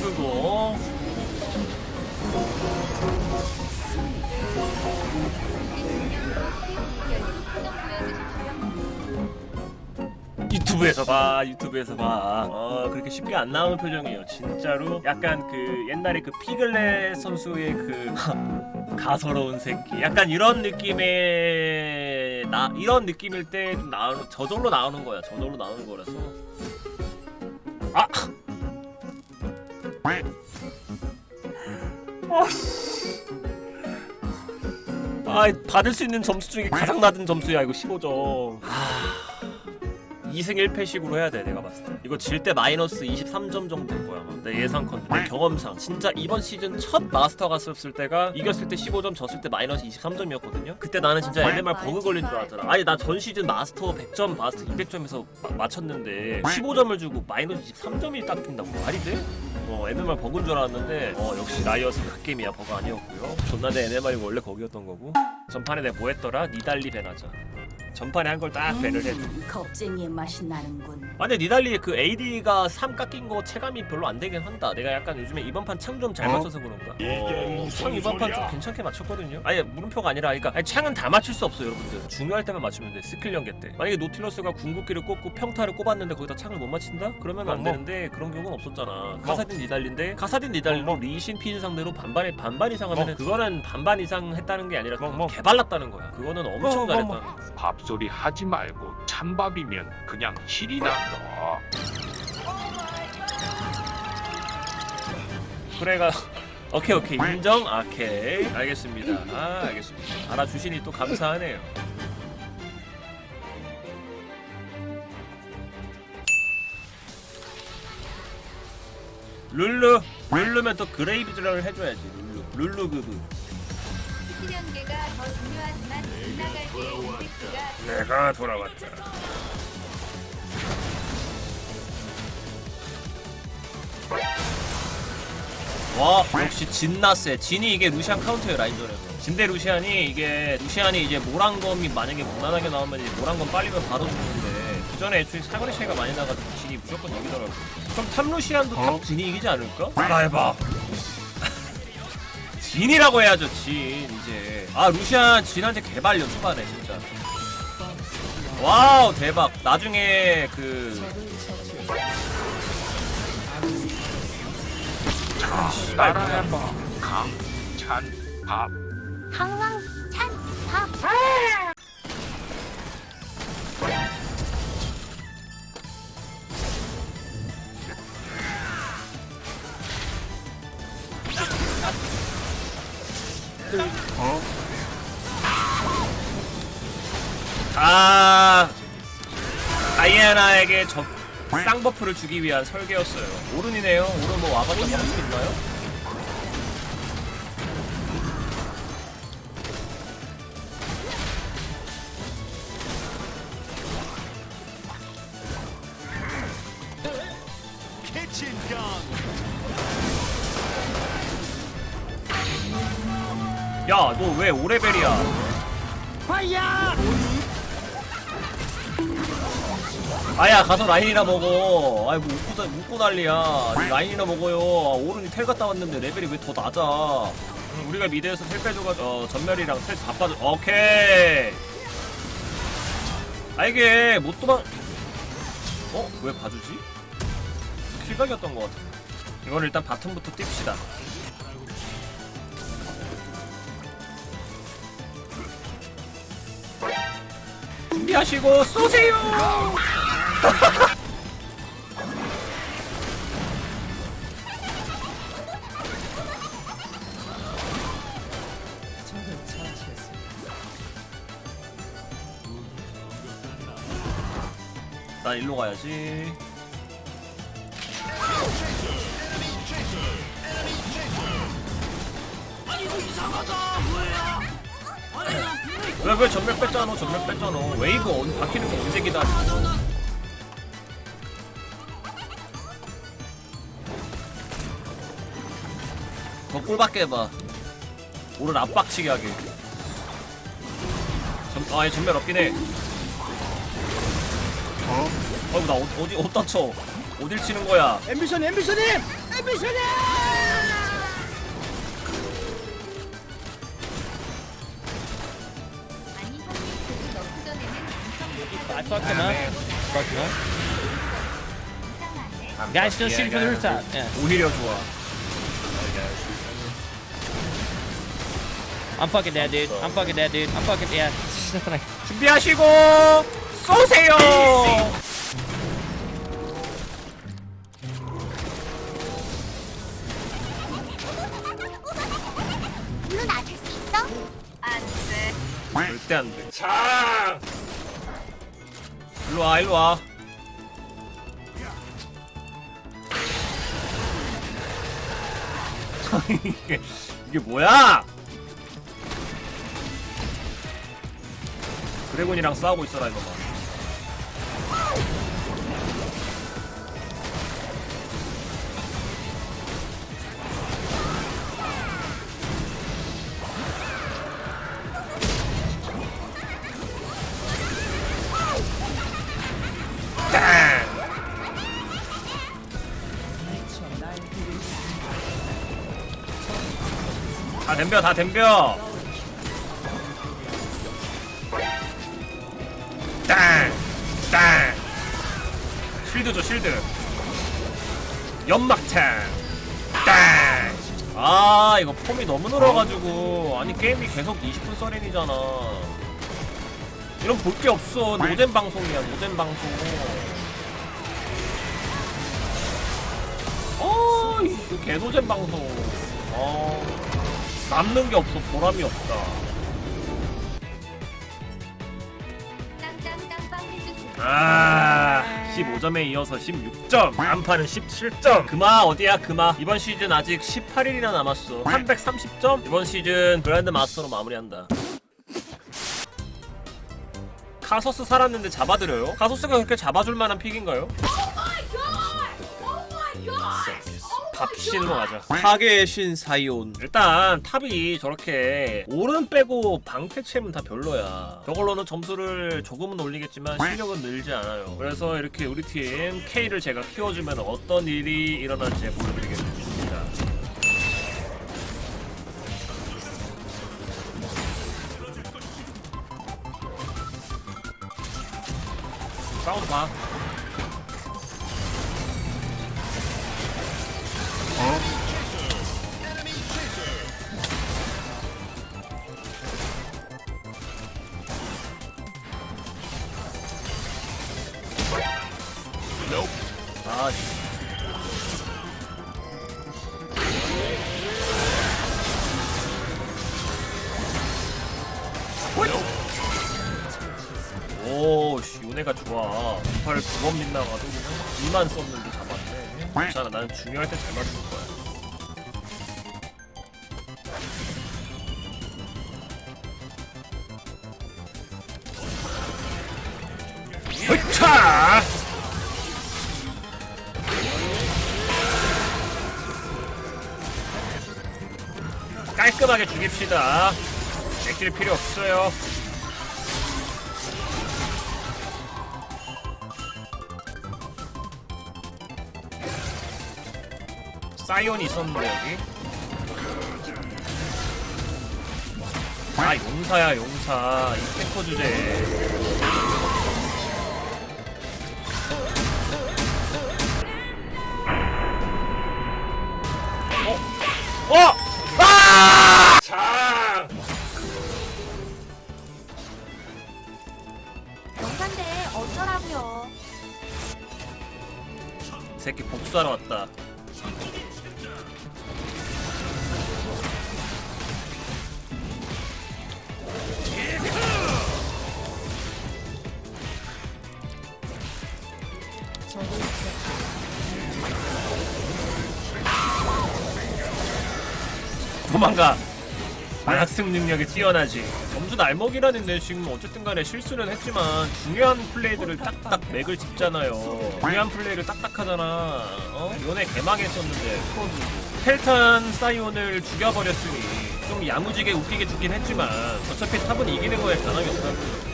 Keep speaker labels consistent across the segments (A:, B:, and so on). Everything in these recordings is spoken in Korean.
A: 쓰고. 유튜브에서 봐 유튜브에서 봐 어 그렇게 쉽게 안 나오는 표정이에요 진짜로. 약간 그 옛날에 그 피글렛 선수의 그 가서로운 새끼. 약간 이런 느낌의 나 이런 느낌일 때 좀 나오는 저절로 나오는 거야 저절로 나오는 거라서 아! 아 받을 수 있는 점수 중에 가장 낮은 점수야 이거 15점. 아 2승 1패식으로 해야 돼 내가 봤을 때. 이거 질 때 마이너스 23점 정도 될 거야 아마. 내 예상컨대 내 경험상. 진짜 이번 시즌 첫 마스터 갔었을 때가 이겼을 때 15점 졌을 때 마이너스 23점이었거든요? 그때 나는 진짜 MMR 버그 걸린 줄 알았잖아. 아니 나 전 시즌 마스터 100점 마스터 200점에서 맞췄는데 15점을 주고 마이너스 23점이 닦인다고 말이 돼? 어 MMR 버그인 줄 알았는데 어 역시 나이어스 갓게임이야. 버그 아니었고요. 존나 내 MMR이 원래 거기였던 거고. 전판에 내가 뭐 했더라? 니달리 벤하자 전판에 한 걸딱 벤을 해줘
B: 음, 겁쟁이의 맛이 나는군.
A: 아 근데 니달리 그 AD가 3 깎인 거 체감이 별로 안 되긴 한다. 내가 약간 요즘에 이번 판 창 좀잘 맞춰서 그런가? 어, 창 이번 판좀 괜찮게 맞췄거든요. 아예 물음표가 아니라, 그러니까 아니, 창은 다 맞출 수 없어 여러분들. 중요할 때만 맞추면 돼. 스킬 연계 때. 만약에 노틸러스가 궁극기를 꽂고 평타를 꼽았는데 거기다 창을 못 맞춘다? 그러면 안 되는데 그런 경우는 없었잖아. 카사딘 니달리인데 카사딘 니달리로 리신 피즈 상대로 반반에 반반 이상 하면은 그거는 반반 이상 했다는 게 아니라 개발랐다는 거야. 그거는 엄청 잘했다는 거야.
C: 밥 소리 하지 말고 찬밥이면 그냥 힐이나 넣어.
A: 그래가 오케이 오케이. 인정? 오케이. 알겠습니다. 아 알겠습니다. 알아주시니 또 감사하네요. 룰루 룰루면 또 그레이브즈를 해줘야지 룰루. 룰루 그브
D: 신연계가 더 중요하지만 지나갈 때 임팩트가
A: 내가 돌아왔다. 와 역시 진나세. 진이 이게 루시안 카운터의 라인전에서. 진대 루시안이 이게 루시안이 이제 모란검이 만약에 무난하게 나오면 이제 모란검 빨리면 바로 죽는데 그 전에 애초에 사거리 차이가 많이 나가지고 진이 무조건 이기더라고 그럼 탑 루시안도 탑 진이 이기지 않을까? 나 해봐 진이라고 해야죠 진 이제 아 루시안 진한테 개발려 초반에 진짜 와우 대박 나중에 그
C: 따라해봐. 강, 찬, 밥.
B: 항상 찬 밥.
A: 아 다이애나에게 적 쌍버프를 주기 위한 설계였어요. 오른이네요. 오른 뭐 와봤자 뭐할수 있나요? 야, 너왜 오레벨이야? 아야 가서 라인이나 먹어. 아이 뭐 웃고, 다- 웃고 난리야. 라인이나 먹어요. 아, 오른이 텔 갔다 왔는데 레벨이 왜 더 낮아? 음, 우리가 미드에서 텔 빼줘가 어, 전멸이랑 텔 다 빠져. 오케이. 아 이게 못 도망. 어? 왜 봐주지? 킬각이었던 것 같아. 이건 일단 바텀부터 뜁시다. 준비하시고 쏘세요. 난 일로 가야지. 왜, 왜 전멸 뺐잖아, 전멸 뺐잖아. 웨이브 언, 바뀌는 거 언제 기다려? 더 꿀밖에 해봐. 오른 압박치게 하게. 전, 아, 전멸 없긴 해. 어이구 나 어- 어디 어디다 쳐 어딜 치는 거야
E: 앰비션 앰비션님 앰비션님 I fucked him up. Fucked him up.
D: 이상하네.
E: Guys, still shooting for the rooftop. Yeah.
A: 오히려 좋아
E: I'm fucking dead, dude. I'm fucking dead, dude. I'm fucking yeah. There's nothing I
A: 준비하시고 쏘세요
B: 눈 아실 수 있어?
D: 안 돼
A: 절대 안 돼 자 일로와 일로와. 이게, 이게 뭐야? 드래곤이랑 싸우고 있어라 이놈아 덤벼 다 덤벼. 땅! 땅! 실드 줘 실드. 연막탄 땅! 아 이거 폼이 너무 늘어가지고. 아니 게임이 계속 20분 서렌이잖아. 이런 볼 게 없어. 노잼 방송이야 노잼 방송. 어 이거 개노잼 방송. 어 남는 게 없어. 보람이 없다. 아 15점에 이어서 16점. 안파는 17점. 금화 어디야 금화 이번 시즌 아직 18일이나 남았어. 330점? 이번 시즌 그랜드 마스터로 마무리한다. 카소스 살았는데 잡아드려요? 카소스가 그렇게 잡아줄 만한 픽인가요? 밥 신으로 가자 파괴의 신 사이온. 일단 탑이 저렇게 오른 빼고 방패챔은 다 별로야. 저걸로는 점수를 조금은 올리겠지만 실력은 늘지 않아요. 그래서 이렇게 우리 팀 K를 제가 키워주면 어떤 일이 일어날지 보여드리겠습니다 요네가 좋아. 팔을 두번 빗나가도 그냥 2만 썼는데 잡았네. 괜찮아, 나는 중요할 때 잘 맞출 거야. 으차! 깔끔하게 죽입시다. 내킬 필요 없어요. 사이온이 있었는데 여기. 아 용사야 용사 이 탱커 주제. 어? 어? 아! 자!
B: 영산대 어쩌라고요?
A: 새끼 복수하러 왔다. 도망가. 학습 능력이 뛰어나지. 점수 날먹이라는데 지금 어쨌든 간에 실수는 했지만 중요한 플레이들을 딱딱 맥을 짚잖아요. 중요한 플레이를 딱딱 하잖아. 어? 요네 개망했었는데 프로도. 펠탄 사이온을 죽여버렸으니 좀 야무지게 웃기게 죽긴 했지만 어차피 탑은 이기는 거에 변함이 없다고.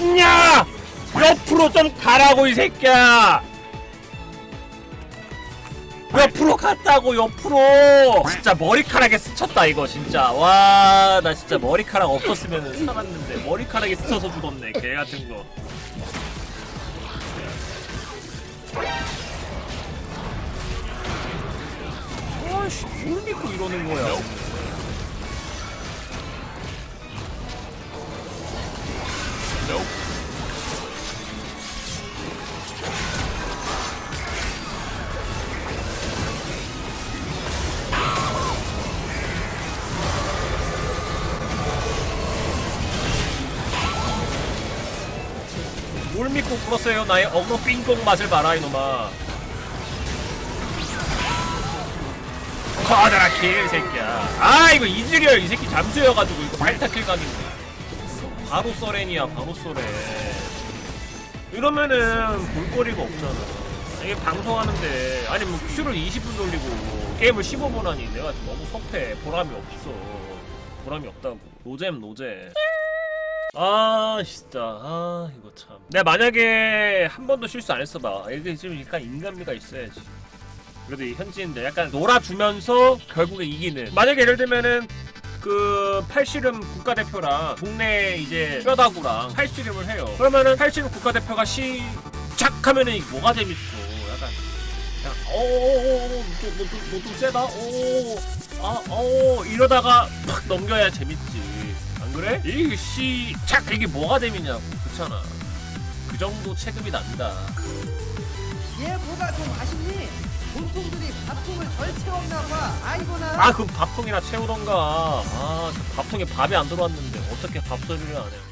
A: 닿냐? 옆으로 좀 가라고 이 새끼야. 옆으로 갔다고 옆으로. 진짜 머리카락에 스쳤다 이거 진짜. 와 나 진짜 머리카락 없었으면 살았는데 머리카락에 스쳐서 죽었네 개 같은 거. 아씨 뭘 믿고 이러는 거야 뭘 믿고 굴었어요. 나의 어그로 삥뽕 맛을 봐라 이놈아. 커다라 킬 새끼야. 아 이거 이즈리얼 이 새끼 잠수여가지고 이거 발타킬 각인데. 바로 써렌이야 바로 써렌. 이러면은 볼거리가 없잖아. 이게 방송하는데 아니 뭐 큐를 20분 돌리고 게임을 15분 하니 내가 너무 섭해 보람이 없어. 보람이 없다고. 노잼 노잼 아 진짜. 아 이거 참. 내가 만약에 한 번도 실수 안 했어봐. 이게 좀 약간 인간미가 있어야지. 그래도 이 현지인들 약간 놀아주면서 결국에 이기는. 만약에 예를 들면은 그 팔씨름 국가대표랑 동네 이제 뼈다구랑 팔씨름을 해요. 그러면은 팔씨름 국가대표가 시작 하면은 이게 뭐가 재밌어? 약간 그냥 어어어어 너좀 세다? 오아어 이러다가 팍 넘겨야 재밌지. 안 그래? 시작 이게 뭐가 재밌냐고 그렇잖아 그 정도 체급이 난다
F: 얘 뭐가 좀 아쉽니? 본통들이 밥통을 덜 채웠나 봐. 아이고나.
A: 아 그럼 밥통이나 채우던가 아저 밥통에 밥이 안 들어왔는데 어떻게 밥 소리를 안 해?